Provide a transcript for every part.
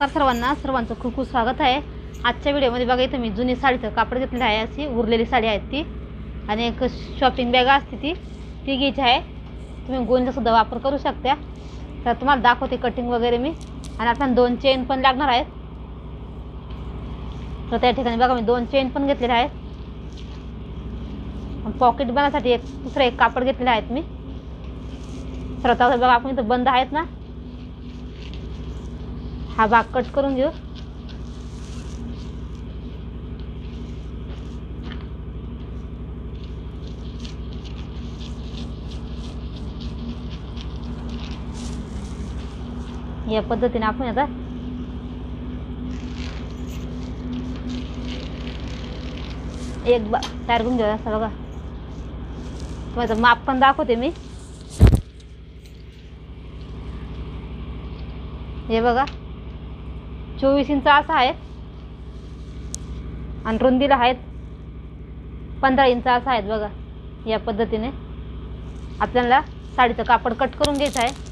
नमस्कार सर्वांना. सर्वांचं खूप खूप स्वागत आहे. आजच्या व्हिडिओमध्ये बघा इथं मी जुनी साडीचं कापड घेतलेलं आहे अशी. उरलेली साडी आहेत ती. आणि एक शॉपिंग बॅग असते ती. ती घ्यायची आहे. तुम्ही गोंदासुद्धा वापर करू शकता. तर तुम्हाला दाखवते कटिंग वगैरे मी. आणि आपल्याला दोन चेन पण लागणार आहेत. तर त्या ठिकाणी बघा मी दोन चेन पण घेतलेले आहेत. पॉकेट बनवण्यासाठी एक दुसरं एक कापड घेतलेलं आहेत मी. तर आता बघा आपण इथं बंद आहेत ना. हा भाग कट करून घेऊ. या पद्धतीने आपण आता एक बा तयार करून घेऊया असं बघा. तुम्हाला माप पण दाखवते मी. हे बघा. चोवीस इंच असा आहे. आणि रुंदीला आहेत पंधरा इंच असा आहेत बघा या पद्धतीने. आपल्याला साडीचं कापड कट करून घ्यायचं आहे.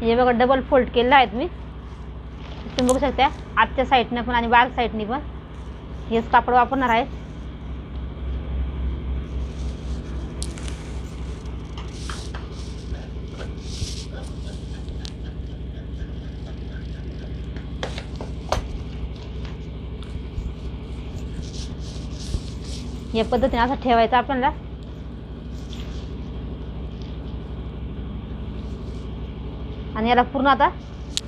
हे बघा डबल फोल्ड केलेलं आहेत मी. तुम्ही बघू शकता आजच्या साईडने पण आणि बाग साईडने पण हेच कापड वापरणार आहे. या पद्धतीने असं ठेवायचं आपल्याला. आणि याला पूर्ण आता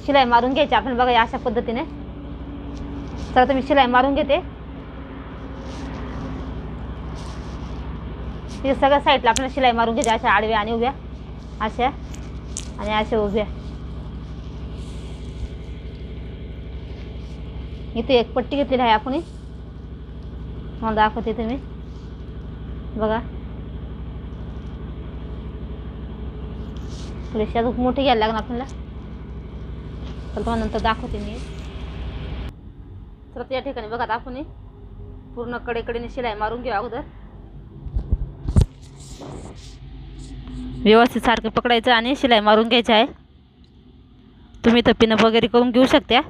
शिलाई मारून घ्यायची. आपण बघा अशा पद्धतीने. तर मी शिलाई मारून घेते. तिथे सगळ्या साईडला आपल्याला शिलाई मारून घ्यायची अशा आडव्या आणि उभ्या. अशा आणि अशा उभ्या. इथे एक पट्टी घेतलेली आहे आपण मला दाखवते तुम्ही. बघा. थोडीशी अजून मोठी घ्यायला लागणार आपल्याला. तर तुम्हाला नंतर दाखवते मी. तर त्या ठिकाणी बघा आता आपण पूर्ण कडेकडेने शिलाई मारून घेऊ अगोदर. व्यवस्थित सारखं पकडायचं आणि शिलाई मारून घ्यायचं आहे. तुम्ही तर पिनअप वगैरे करून घेऊ शकता.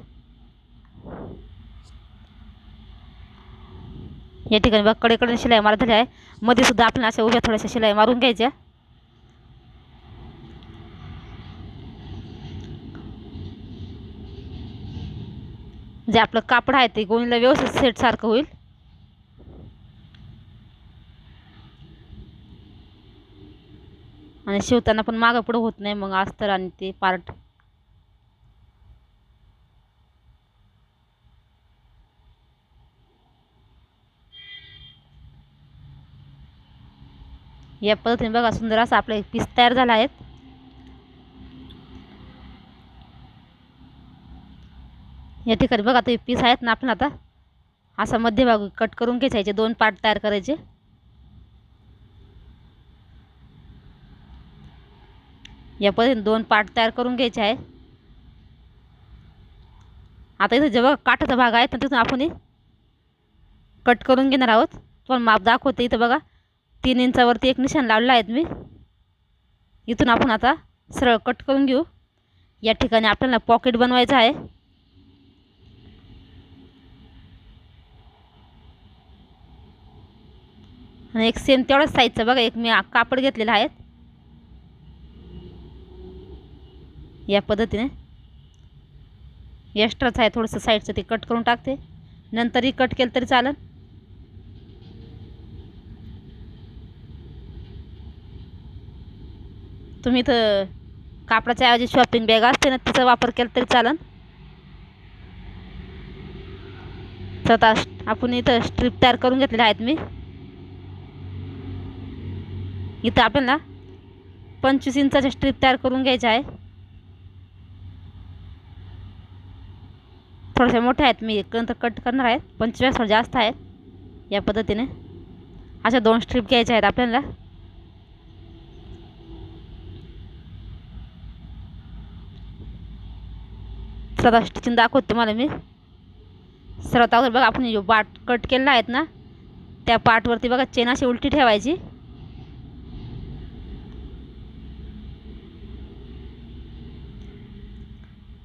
या ठिकाणी बघा कडेकडे शिलाई मारत झाली आहे. मध्ये सुद्धा आपण अशा उभ्या थोड्याशा शिलाई मारून घ्यायच्या. जे आपलं कापड आहे ते गोणीला व्यवस्थित सेट सारखं होईल. आणि शिवताना पण मागं पुढं होत नाही मग अस्तर आणि ते पार्ट या पद्धतीने बघा सुंदर असा आपला एक पीस तयार झाला आहे या ठिकाणी बघा आता पीस आहेत ना आपण आता. असा मध्यभाग कट करून घ्यायचे याचे दोन पार्ट तयार करायचे. या पद्धतीने दोन पार्ट तयार करून घ्यायचे आहे. आता इथं जेव्हा काठाचा भाग आहे तर तिथून आपण कट करून घेणार आहोत. पण माप दाखवते इथं बघा. तीन इंचावरती एक निशाण लावलेला आहेत मी. इथून आपण आता सरळ कट करून घेऊ. या ठिकाणी आपल्याला पॉकेट बनवायचं आहे. आणि एक सेम तेवढाच साईजचं बघा एक मी कापड घेतलेला आहे. या पद्धतीने. एक्स्ट्राच आहे थोडंसं साईडचं ते कट करून टाकते. नंतरही कट केलं तरी चालेल. तुम्ही इथं कापडाच्या ऐवजी शॉपिंग बॅग असते ना तिचा वापर केला तरी चालेल स्वतः आता आपण इथं स्ट्रीप तयार करून घेतलेल्या आहेत मी. इथं आपल्याला पंचवीस इंचाच्या स्ट्रीप तयार करून घ्यायच्या आहे. थोड्याशा मोठ्या आहेत मी नंतर कट करणार आहेत. पंचवीस थोडं जास्त आहेत या पद्धतीने. अशा दोन स्ट्रीप घ्यायच्या आहेत आपल्याला. तर स्टिचिंग दाखवते तुम्हाला मी. सर्वात अगोदर बघा आपण जो बाट कट केलेला आहेत ना त्या पार्टवरती बघा चेन अशी उलटी ठेवायची.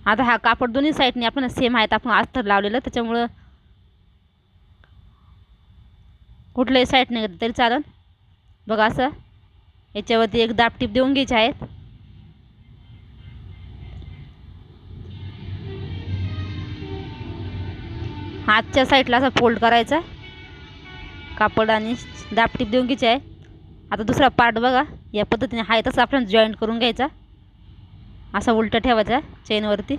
आता हा कापड दोन्ही साईडने आपण सेम आहेत. आपण अस्तर लावलेलं त्याच्यामुळं कुठल्याही साईड नाही तरी चालेल. बघा असं याच्यावरती एक दापटीप देऊन घ्यायचे आहेत. हातच्या साईडला असा फोल्ड करायचा कापड आणि दापटीप देऊन घ्यायची आहे. आता दुसरा पार्ट बघा. या पद्धतीने आहे तसं आपण जॉईंट करून घ्यायचा. असा उलटा ठेवायचा चेनवरती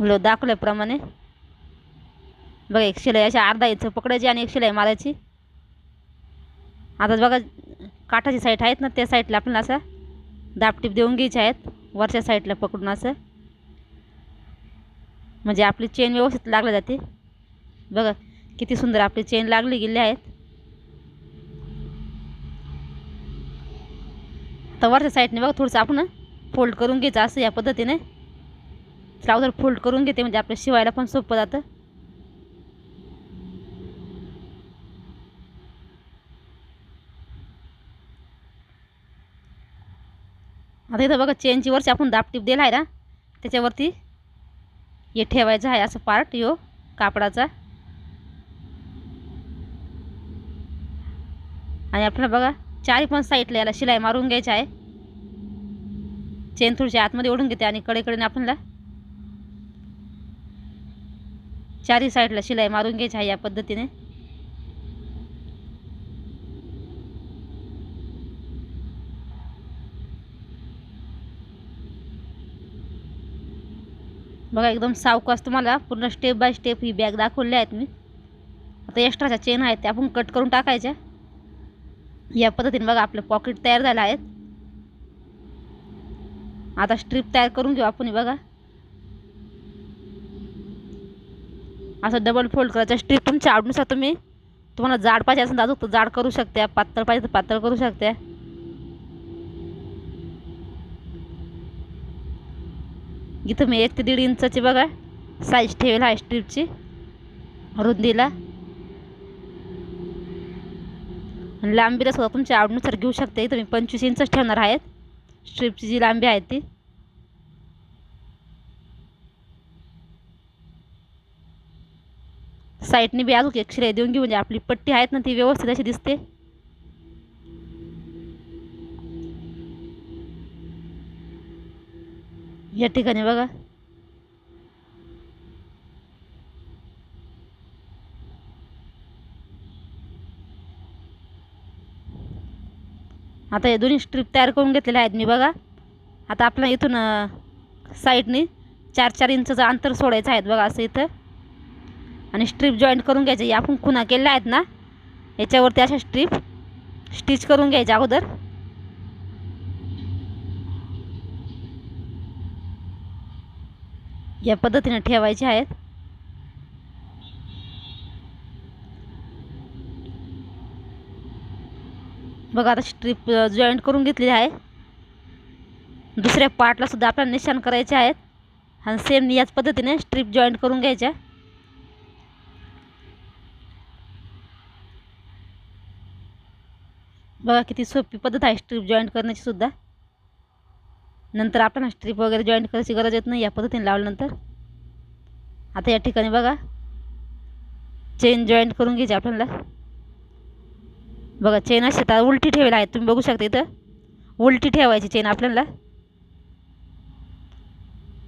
लो दाखवल्याप्रमाणे. बघा एक शिलाई अशी अर्धा इंच पकडायची आणि एक शिलाई मारायची. आता बघा काठाची साईट आहेत ना त्या साईडला आपल्याला असं दापटीप देऊन घ्यायची आहेत. वरच्या साईडला पकडून असं. म्हणजे आपली चेन व्यवस्थित लागली जाते. बघा किती सुंदर आपली चेन लागली गेली आहेत. तर वरच्या साईडने बघा थोडंसं आपण फोल्ड करून घ्यायचं असं या पद्धतीने. ट्राउझर फोल्ड करून घेते म्हणजे आपल्या शिवायला पण सोपं जातं. आता इथं बघा चेनची वरची आपण दापटीप दिला आहे ना त्याच्यावरती हे ठेवायचं आहे असं पार्ट यो कापडाचा. आणि आपल्याला बघा चारी पण साईडला याला शिलाई मारून घ्यायची आहे. चेन थोडीशी आतमध्ये ओढून घेते आणि कडेकडेने आपल्याला चारी साईडला शिलाई मारून घ्यायची आहे या पद्धतीने. बघा एकदम सावकाश तुम्हाला पूर्ण स्टेप बाय स्टेप ही बॅग दाखवली आहेत मी. आता एक्स्ट्राच्या चेन आहेत त्या आपण कट करून टाकायच्या. या पद्धतीने बघा आपलं पॉकेट तयार झालं आहेत आता स्ट्रीप तयार करून घेऊ आपण बघा. असं डबल फोल्ड करायचं स्ट्रीप तुमच्या आवडीनुसार तुम्ही तुम्हाला जाड पाहिजे असेल तर तर जाड करू शकता पातळ पाहिजे तर पातळ करू शकता. इथं मी एक ते दीड इंचाची बघा. साईज ठेवेल आहे स्ट्रीपची रुंदीला. आणि लांबीला सुद्धा तुमच्या आवडीनुसार घेऊ शकते. इथं मी पंचवीस इंचच ठेवणार आहेत. स्ट्रीपची जी लांबी आहे ती. साईडने बी अजून एक शिलाई देऊन घेऊ म्हणजे आपली पट्टी आहेत ना ती व्यवस्थित अशी दिसते. या ठिकाणी बघा. आता हे दोन्ही स्ट्रीप तयार करून घेतलेल्या आहेत मी बघा. आता आपल्या इथून साईडने चार चार इंचचं अंतर सोडायचं आहेत बघा असं इथं. आणि स्ट्रीप जॉईंट करून घ्यायची. या आपण खुणा केलेल्या आहेत ना याच्यावरती अशा स्ट्रीप स्टिच करून घ्यायच्या अगोदर. या पद्धतीने ठेवायचे आहेत. बघा आता स्ट्रीप जॉईंट करून घेतलेली आहे. दुसऱ्या पार्टला सुद्धा आपल्याला निशाण करायचे आहेत. आणि सेम याच पद्धतीने स्ट्रीप जॉईंट करून घ्यायच्या बघा किती सोपी पद्धत आहे स्ट्रीप जॉईंट करण्याची सुद्धा. नंतर आपल्याला स्ट्रीप वगैरे जॉईंट करायची गरज येत नाही या पद्धतीने लावल्यानंतर. आता या ठिकाणी बघा. चेन जॉईंट करून घ्यायची आपल्याला. बघा चेन अशी तर उलटी ठेवायला आहे. तुम्ही बघू शकता इथं. उलटी ठेवायची चेन आपल्याला.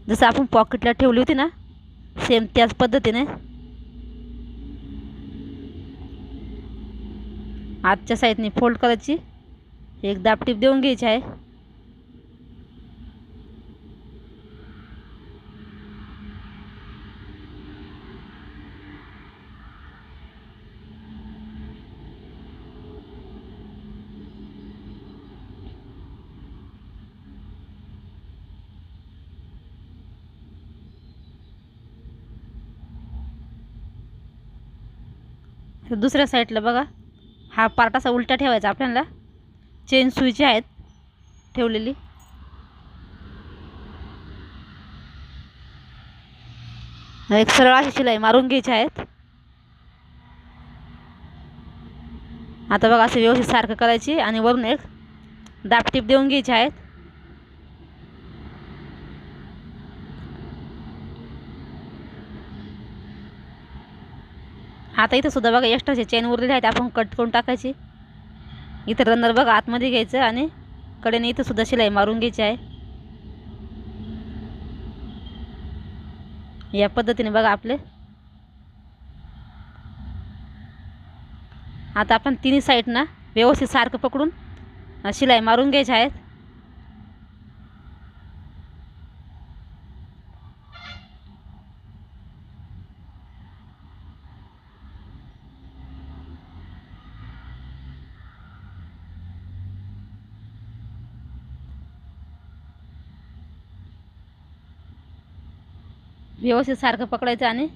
जसं आपण पॉकेटला ठेवली होती ना सेम त्याच पद्धतीने. आजच्या साईडने फोल्ड करायची. एक दापटीप देऊन घ्यायची आहे. दुसऱ्या साईडला बघा हा पार्ट असा उलटा ठेवायचा आपल्याला. चेन सुईची आहेत ठेवलेली. एक सरळ अशी शिलाई मारून घ्यायची आहेत. आता बघा असं व्यवस्थित सारखं करायची आणि वरून एक दापटीप देऊन घ्यायची आहेत. आता इथं सुद्धा बघा एक्स्ट्राचे चेन उरलेले आहेत आपण कट करून टाकायची. इथं रनर बघा आतमध्ये घ्यायचं आणि कडेने इथं सुद्धा शिलाई मारून घ्यायची आहे. या पद्धतीने बघा आपले. आता आपण तिन्ही साईडना व्यवस्थित सारखं पकडून शिलाई मारून घ्यायच्या आहेत. व्यवस्थित सारखं पकडायचं आणि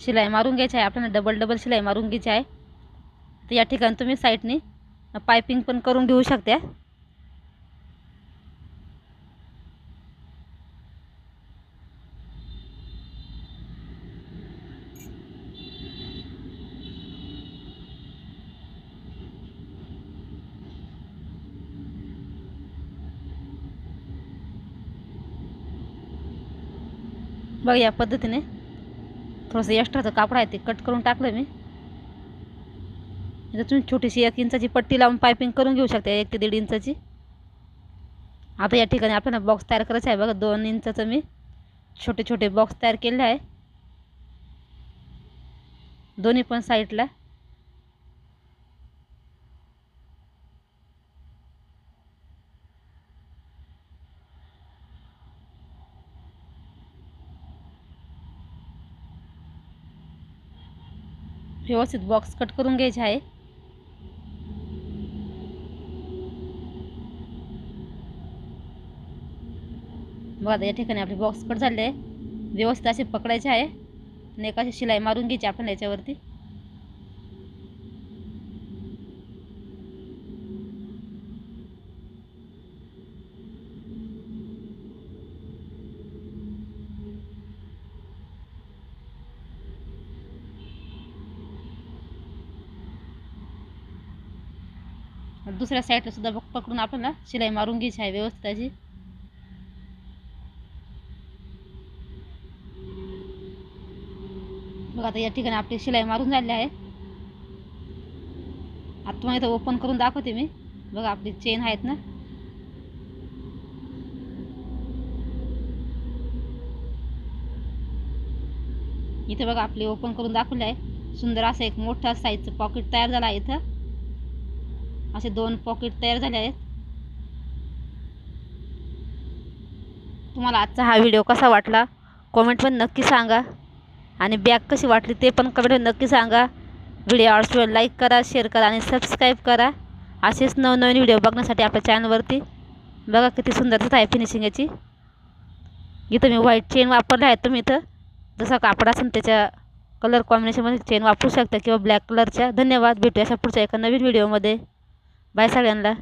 शिलाई मारून घ्यायची आहे. आपल्याला डबल डबल शिलाई मारून घ्यायची आहे. तर या ठिकाणी तुम्ही साईडने पायपिंग पण करून घेऊ शकता. बघ या पद्धतीने. थोडंसं एक्स्ट्राचं कापड आहे ते कट करून टाकलं मी. तुम्ही छोटीशी एक इंचाची पट्टी लावून पायपिंग करून घेऊ शकता एक ते दीड इंचाची. आता या ठिकाणी आपल्याला बॉक्स तयार करायचा आहे बघा दोन इंचाचं मी. छोटे छोटे बॉक्स तयार केले आहे. दोन्ही पण साईडला व्यवस्थित बॉक्स कट करून घ्यायचे आहे. बघा या ठिकाणी आपले बॉक्स कट झाले. आहे व्यवस्थित असे पकडायचे आहे. आणि एक अशी शिलाई मारून घ्यायची आपण याच्यावरती. दुसऱ्या साईडला सुद्धा पकडून आपल्याला शिलाई मारून घ्यायची आहे व्यवस्थित अशी. बघा आता या ठिकाणी आपली शिलाई मारून झाली आहे. आता तुम्हाला इथं ओपन करून दाखवते मी. बघा आपली चेन आहेत ना. इथे बघा आपली ओपन करून दाखवले आहे. सुंदर असं एक मोठा साईजचं पॉकेट तयार झालं आहे इथं. असे दोन पॉकेट तयार झाले आहेत. तुम्हाला आजचा हा व्हिडिओ कसा वाटला? कॉमेंटमध्ये नक्की सांगा. आणि बॅग कशी वाटली ते पण कमेंटमध्ये नक्की सांगा. व्हिडिओ आवडल्यास लाईक करा शेअर करा आणि सबस्क्राईब करा. असेच नवनवीन व्हिडिओ बघण्यासाठी आपल्या चॅनलवरती बघा किती सुंदर दिसत आहे फिनिशिंग याची. इथं मी व्हाईट चेन वापरला आहे. तुम्ही इथं जसा कापड असेल त्याच्या कलर कॉम्बिनेशनमध्ये चेन वापरू शकता किंवा ब्लॅक कलरच्या धन्यवाद. भेटूया अशा पुढच्या एका नवीन व्हिडिओमध्ये बाय सगळ्यांना